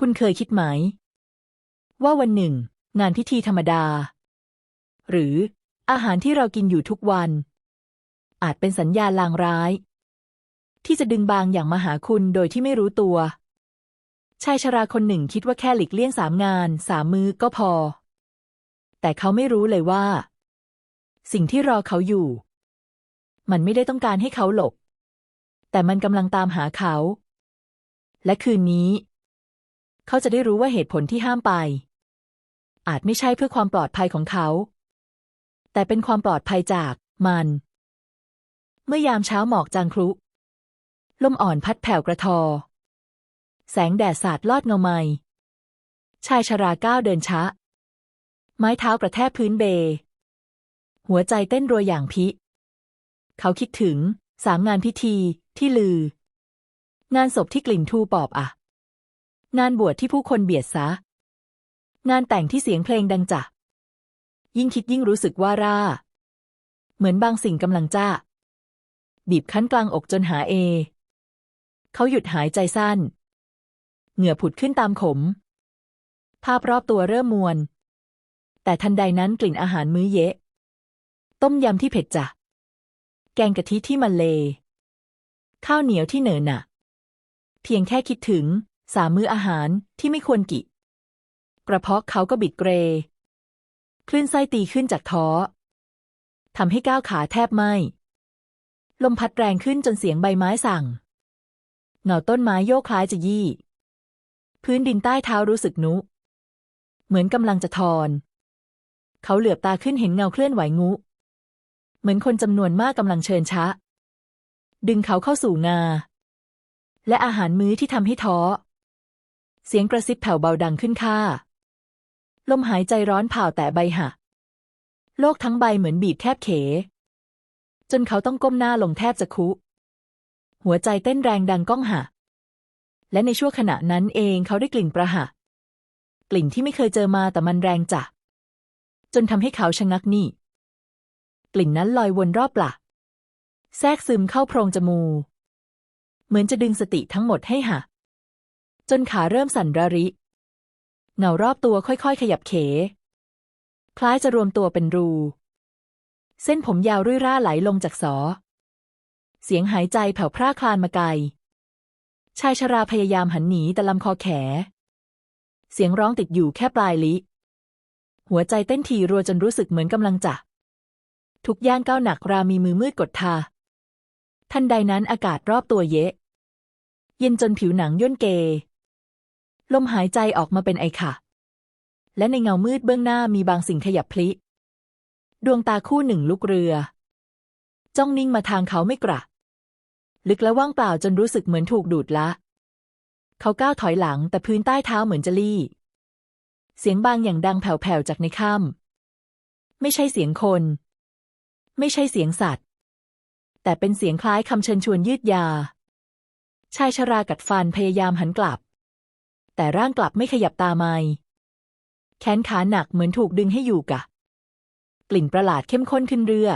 คุณเคยคิดไหม ว่าวันหนึ่ง งานพิธีธรรมดา หรืออาหารที่เรากินอยู่ทุกวัน อาจเป็นสัญญาณลางร้าย ที่จะดึงบางอย่างมาหาคุณโดยที่ไม่รู้ตัว ชายชราคนหนึ่งคิดว่าแค่หลีกเลี่ยงสามงานสามมื้อก็พอ แต่เขาไม่รู้เลยว่า สิ่งที่รอเขาอยู่ มันไม่ได้ต้องการให้เขาหลบ แต่มันกำลังตามหาเขา และคืนนี้ เขาจะได้รู้ว่าเหตุผลที่ห้ามไป อาจไม่ใช่เพื่อความปลอดภัยของเขา แต่เป็นความปลอดภัยจากมัน เมื่อยามเช้าหมอกจางครุ ลมอ่อนพัดแผ่วกระทอ แสงแดดสาดลอดเงาไมชายชราก้าวเดินช้า ไม้เท้ากระแทกพื้นเบ หัวใจเต้นรัวอย่างพิ เขาคิดถึงสามงานพิธีที่ลือ งานศพที่กลิ่นทูปอบอะ งานบวชที่ผู้คนเบียดซะ งานแต่งที่เสียงเพลงดังจะยิ่งคิดยิ่งรู้สึกว่าร่า เหมือนบางสิ่งกำลังจ้า บีบคั้นกลางอกจนหาเอ เขาหยุดหายใจสั้น เหงื่อผุดขึ้นตามขม ภาพรอบตัวเริ่มมวน แต่ทันใดนั้นกลิ่นอาหารมื้อเยะ ต้มยำที่เผ็ดจ้ะ แกงกะทิที่มันเล ข้าวเหนียวที่เหนอหนะเพียงแค่คิดถึง สามมื้ออาหารที่ไม่ควรกิกระเพาะเขาก็บิดเกร คลื่นไส้ตีขึ้นจากท้อทำให้ก้าวขาแทบไหมลมพัดแรงขึ้นจนเสียงใบไม้สั่งเงาต้นไม้โยกคล้ายจะยี่ พื้นดินใต้เท้ารู้สึกนุ เหมือนกำลังจะทอน เขาเหลือบตาขึ้นเห็นเงาเคลื่อนไหวงูเหมือนคนจำนวนมากกำลังเชิญช้าดึงเขาเข้าสู่งา และอาหารมื้อที่ทำให้ท้อ เสียงกระซิบแผ่วเบาดังขึ้นค่าลมหายใจร้อนเผาแต่ใบหะ โลกทั้งใบเหมือนบีบแคบเข จนเขาต้องก้มหน้าลงแทบจะคุ หัวใจเต้นแรงดังก้องหะ และในชั่วขณะนั้นเองเขาได้กลิ่นประหะ กลิ่นที่ไม่เคยเจอมาแต่มันแรงจัะจนทำให้เขาชะงักนี่กลิ่นนั้นลอยวนรอบปละแทรกซึมเข้าโพรงจมูกเหมือนจะดึงสติทั้งหมดให้หะ จนขาเริ่มสั่นระริ เงารอบตัวค่อยๆ ขยับเข คล้ายจะรวมตัวเป็นรู เส้นผมยาวรุ่ยร่าไหลลงจากสอ เสียงหายใจแผ่วพร่าคลานมาไกล ชายชราพยายามหันหนีแต่ลำคอแข เสียงร้องติดอยู่แค่ปลายลิ หัวใจเต้นทีรัวจนรู้สึกเหมือนกำลังจะ ทุกย่างก้าวหนักรามีมือมืดกดทา ทันใดนั้นอากาศรอบตัวเยะเย็นจนผิวหนังย่นเก ลมหายใจออกมาเป็นไอค่ะ และในเงามืดเบื้องหน้ามีบางสิ่งขยับพลิ ดวงตาคู่หนึ่งลุกเรือ จ้องนิ่งมาทางเขาไม่กระ ลึกและว่างเปล่าจนรู้สึกเหมือนถูกดูดละ เขาก้าวถอยหลังแต่พื้นใต้เท้าเหมือนจะลี่ เสียงบางอย่างดังแผ่วๆจากในค่ำไม่ใช่เสียงคน ไม่ใช่เสียงสัตว์ แต่เป็นเสียงคล้ายคำเชิญชวนยืดยา ชายชรากัดฟันพยายามหันกลับ แต่ร่างกลับไม่ขยับตาไม่แขนขาหนักเหมือนถูกดึงให้อยู่กะ กลิ่นประหลาดเข้มข้นขึ้นเรือ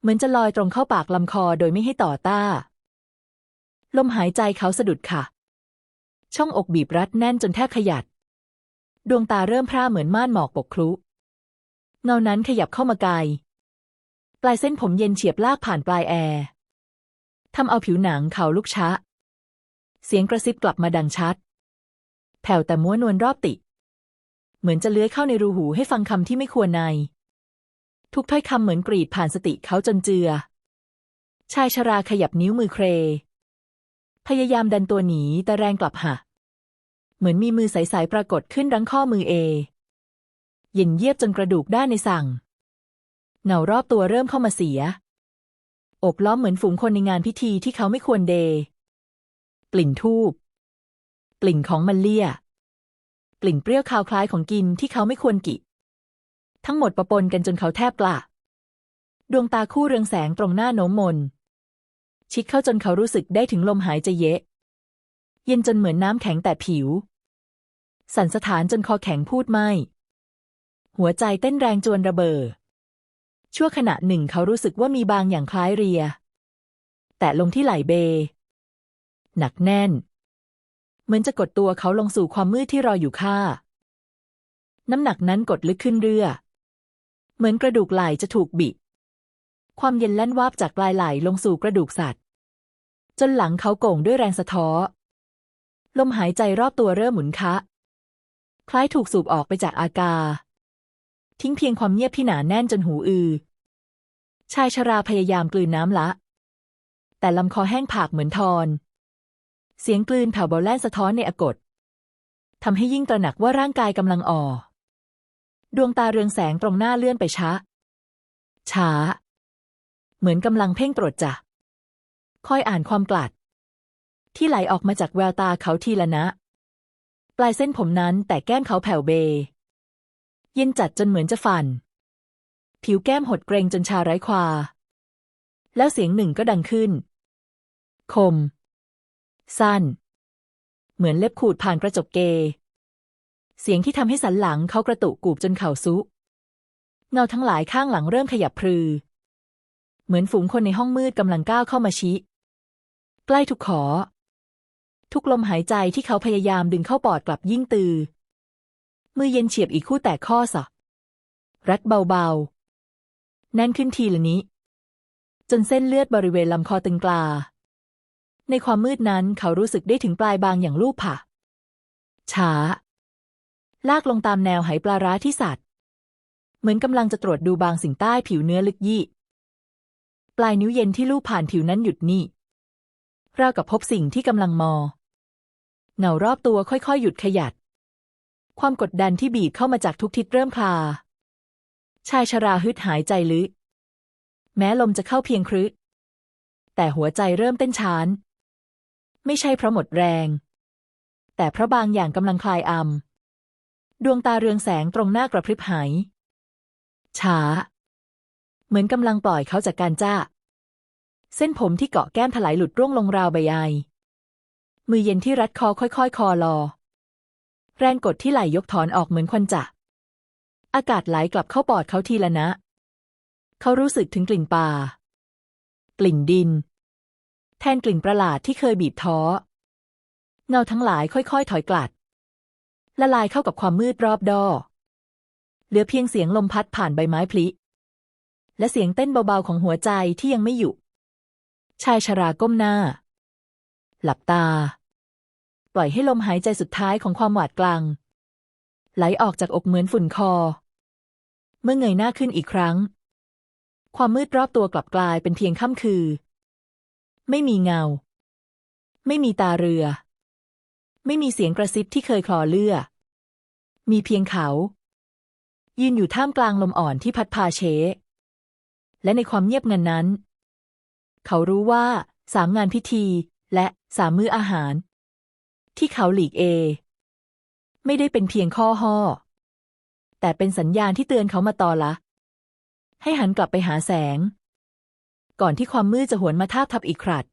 เหมือนจะลอยตรงเข้าปากลำคอโดยไม่ให้ต่อต้า ลมหายใจเขาสะดุดค่ะ ช่องอกบีบรัดแน่นจนแทบขยัด ดวงตาเริ่มพร่าเหมือนม่านหมอกปกคลุเงานั้นขยับเข้ามาไกลปลายเส้นผมเย็นเฉียบลากผ่านปลายแอร์ทำเอาผิวหนังเขาลุกช้า เสียงกระซิบกลับมาดังชัด แผ่วแต่ม้วนวลรอบติ เหมือนจะเลื้อยเข้าในรูหูให้ฟังคำที่ไม่ควรใน ทุกถ้อยคำเหมือนกรีดผ่านสติเขาจนเจือ ชายชราขยับนิ้วมือเคร พยายามดันตัวหนีแต่แรงกลับหักเหมือนมีมือใสๆปรากฏขึ้นรั้งข้อมือเอ เย็นเยียบจนกระดูกด้านในสั่ง เงารอบตัวเริ่มเข้ามาเสีย อบล้อมเหมือนฝูงคนในงานพิธีที่เขาไม่ควรเด กลิ่นทูบ กลิ่นของมันเลี่ย กลิ่นเปรี้ยวคาวคล้ายของกินที่เขาไม่ควรกิทั้งหมดประปนกันจนเขาแทบกละดวงตาคู่เรืองแสงตรงหน้าโน้มมน ชิดเข้าจนเขารู้สึกได้ถึงลมหายใจเยะ เย็นจนเหมือนน้ำแข็งแต่ผิว สั่นสถานจนคอแข็งพูดไม่ หัวใจเต้นแรงจวนระเบ้อชั่วขณะหนึ่งเขารู้สึกว่ามีบางอย่างคล้ายเรีย แต่ลงที่ไหลเบ หนักแน่น เหมือนจะกดตัวเขาลงสู่ความมืดที่รออยู่ข้าน้ำหนักนั้นกดลึกขึ้นเรื่อ เหมือนกระดูกไหล่จะถูกบิดความเย็นแล่นวาบจากปลายไหล่ลงสู่กระดูกสัตว์ จนหลังเขาโก่งด้วยแรงสะท้อ ลมหายใจรอบตัวเริ่มหมุนคะ คล้ายถูกสูบออกไปจากอากา ทิ้งเพียงความเงียบที่หนาแน่นจนหูอือ ชายชราพยายามกลืนน้ำละ แต่ลำคอแห้งผากเหมือนทอน เสียงกลืนแผ่วเบาแล่นสะท้อนในอากฏทำให้ยิ่งตระหนักว่าร่างกายกำลังอ่อ ดวงตาเรืองแสงตรงหน้าเลื่อนไปช้า ช้า เหมือนกำลังเพ่งตรวจจัคอยอ่านความกลัด ที่ไหลออกมาจากแววตาเขาทีละนะ ปลายเส้นผมนั้นแต่แก้มเขาแผ่วเบเย็นจัดจนเหมือนจะฟัน ผิวแก้มหดเกรงจนชาไร้ควา แล้วเสียงหนึ่งก็ดังขึ้น คม สั้น เหมือนเล็บขูดผ่านกระจกเก เสียงที่ทำให้สันหลังเขากระตุกกูบจนเข่าซุเงาทั้งหลายข้างหลังเริ่มขยับพรือ เหมือนฝูงคนในห้องมืดกำลังก้าวเข้ามาชี้ ใกล้ทุกขอ ทุกลมหายใจที่เขาพยายามดึงเข้าปอดกลับยิ่งตือ มือเย็นเฉียบอีกคู่แตกข้อศอกรัดเบาๆ แน่นขึ้นทีละนี้ จนเส้นเลือดบริเวณลำคอตึงกลา ในความมืดนั้นเขารู้สึกได้ถึงปลายบางอย่างลูบผ่าช้า ลากลงตามแนวไหปลาร้าที่สัตว์ เหมือนกำลังจะตรวจดูบางสิ่งใต้ผิวเนื้อลึกยี่ ปลายนิ้วเย็นที่ลูบผ่านผิวนั้นหยุดนิ่ราวกับพบสิ่งที่กำลังมอ เงารอบตัวค่อยๆ หยุดขยัด ความกดดันที่บีบเข้ามาจากทุกทิศเริ่มคลา ชายชราฮึดหายใจลึก แม้ลมจะเข้าเพียงครึแต่หัวใจเริ่มเต้นช้าน ไม่ใช่เพราะหมดแรง แต่เพราะบางอย่างกำลังคลายอำดวงตาเรืองแสงตรงหน้ากระพริบหาย ช้า เหมือนกำลังปล่อยเขาจากการจ้า เส้นผมที่เกาะแก้มถลายหลุดร่วงลงราวใบไอมือเย็นที่รัดคอค่อยๆ คอรอแรงกดที่ไหลยกถอนออกเหมือนควันจักรอากาศไหลกลับเข้าปอดเขาทีละนะ เขารู้สึกถึงกลิ่นป่า กลิ่นดิน แทนกลิ่นประหลาดที่เคยบีบท้อ เงาทั้งหลายค่อยๆ ถอยกลัด ละลายเข้ากับความมืดรอบดอ เหลือเพียงเสียงลมพัดผ่านใบไม้พลิ และเสียงเต้นเบาๆของหัวใจที่ยังไม่หยุดชายชราก้มหน้า หลับตา ปล่อยให้ลมหายใจสุดท้ายของความหวาดกลัง ไหลออกจากอกเหมือนฝุ่นคอ เมื่อเงยหน้าขึ้นอีกครั้ง ความมืดรอบตัวกลับกลายเป็นเพียงค่ำคือ ไม่มีเงา ไม่มีตาเรือ ไม่มีเสียงกระซิบที่เคยคลอเลือ มีเพียงเขา ยืนอยู่ท่ามกลางลมอ่อนที่พัดพาเช และในความเงียบงันนั้น เขารู้ว่าสามงานพิธีและสามมื้ออาหาร ที่เขาหลีกเอ ไม่ได้เป็นเพียงข้อห่อแต่เป็นสัญญาณที่เตือนเขามาตอละ ให้หันกลับไปหาแสง ก่อนที่ความมืดจะหวนมาทาบทับอีกครัด